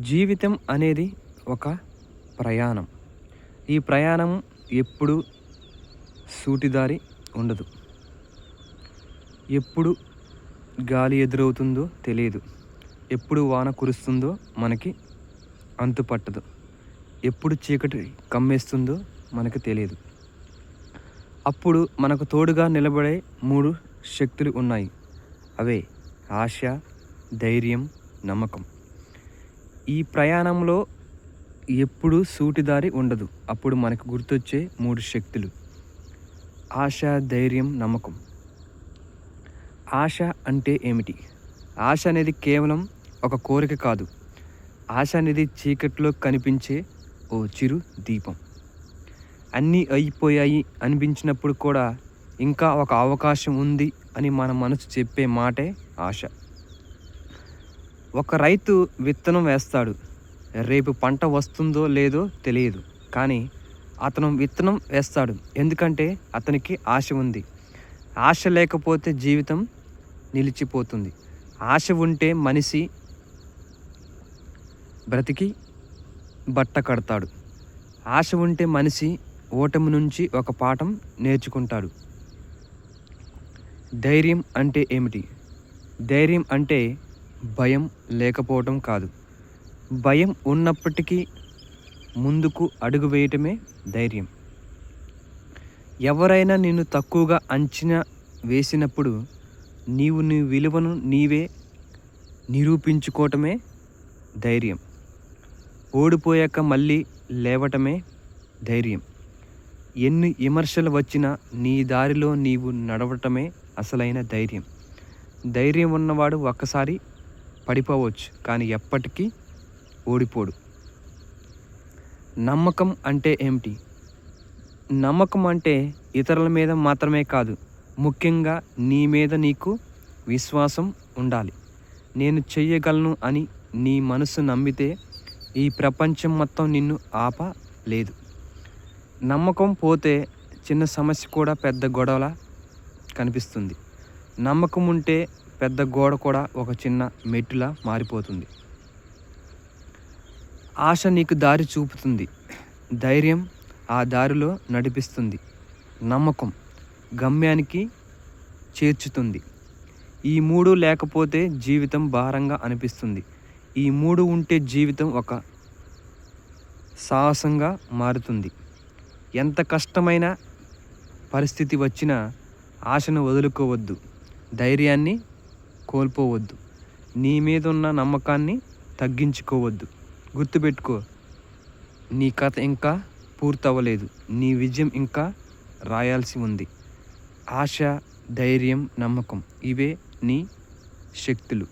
జీవితం అనేది ఒక ప్రయాణం. ఈ ప్రయాణం ఎప్పుడు సూటిదారి ఉండదు. ఎప్పుడు గాలి ఎదురవుతుందో తెలియదు. ఎప్పుడు వాన కురుస్తుందో మనకి అంతుపట్టదు. ఎప్పుడు చీకటి కమ్మేస్తుందో మనకు తెలియదు. అప్పుడు మనకు తోడుగా నిలబడే మూడు శక్తులు ఉన్నాయి. అవే ఆశ ధైర్యం నమ్మకం. ఈ ప్రయాణంలో ఎప్పుడు సూటిదారి ఉండదు. అప్పుడు మనకు గుర్తొచ్చే మూడు శక్తులు. ఆశ ధైర్యం నమ్మకం. ఆశ అంటే ఏమిటి? ఆశ అనేది కేవలం ఒక కోరిక కాదు. ఆశ అనేది చీకట్లో కనిపించే ఓ చిరు దీపం. అన్నీ అయిపోయాయి అనిపించినప్పుడు కూడా ఇంకా ఒక అవకాశం ఉంది అని మన మనసు చెప్పే మాటే ఆశ. ఒక రైతు విత్తనం వేస్తాడు. రేపు పంట వస్తుందో లేదో తెలియదు. కానీ అతను విత్తనం వేస్తాడు. ఎందుకంటే అతనికి ఆశ ఉంది. ఆశ లేకపోతే జీవితం నిలిచిపోతుంది. ఆశ ఉంటే మనిషి బ్రతికి బట్ట కడతాడు. ఆశ ఉంటే మనిషి ఓటమి నుంచి ఒక పాఠం నేర్చుకుంటాడు. ధైర్యం అంటే ఏమిటి? ధైర్యం అంటే భయం లేకపోవటం కాదు. భయం ఉన్నప్పటికీ ముందుకు అడుగు వేయటమే ధైర్యం. ఎవరైనా నిన్ను తక్కువగా అంచనా వేసినప్పుడు నీవు నీ విలువను నీవే నిరూపించుకోవటమే ధైర్యం. ఓడిపోయాక మళ్ళీ లేవటమే ధైర్యం. ఎన్ని విమర్శలు వచ్చినా నీ దారిలో నీవు నడవటమే అసలైన ధైర్యం. ధైర్యం ఉన్నవాడు ఒక్కసారి పడిపోవచ్చు కానీ ఎప్పటికీ ఓడిపోడు. నమ్మకం అంటే ఏమిటి? నమ్మకం అంటే ఇతరుల మీద మాత్రమే కాదు ముఖ్యంగా నీ మీద నీకు విశ్వాసం ఉండాలి. నేను చెయ్యగలను అని నీ మనసు నమ్మితే ఈ ప్రపంచం మొత్తం నిన్ను ఆప లేదు నమ్మకం పోతే చిన్న సమస్య కూడా పెద్ద గొడవలా కనిపిస్తుంది. నమ్మకం ఉంటే పెద్ద గోడ కూడా ఒక చిన్న మెట్టులా మారిపోతుంది. ఆశ నీకు దారి చూపుతుంది. ధైర్యం ఆ దారిలో నడిపిస్తుంది. నమ్మకం గమ్యానికి చేర్చుతుంది. ఈ మూడు లేకపోతే జీవితం భారంగా అనిపిస్తుంది. ఈ మూడు ఉంటే జీవితం ఒక సాహసంగా మారుతుంది. ఎంత కష్టమైన పరిస్థితి వచ్చినా ఆశను వదులుకోవద్దు. ధైర్యాన్ని కోల్పోవద్దు. నీ మీద ఉన్న నమ్మకాన్ని తగ్గించుకోవద్దు. గుర్తుపెట్టుకో నీ కథ ఇంకా పూర్తవ్వలేదు. నీ విజయం ఇంకా రాయాల్సి ఉంది. ఆశ ధైర్యం నమ్మకం ఇవే నీ శక్తులు.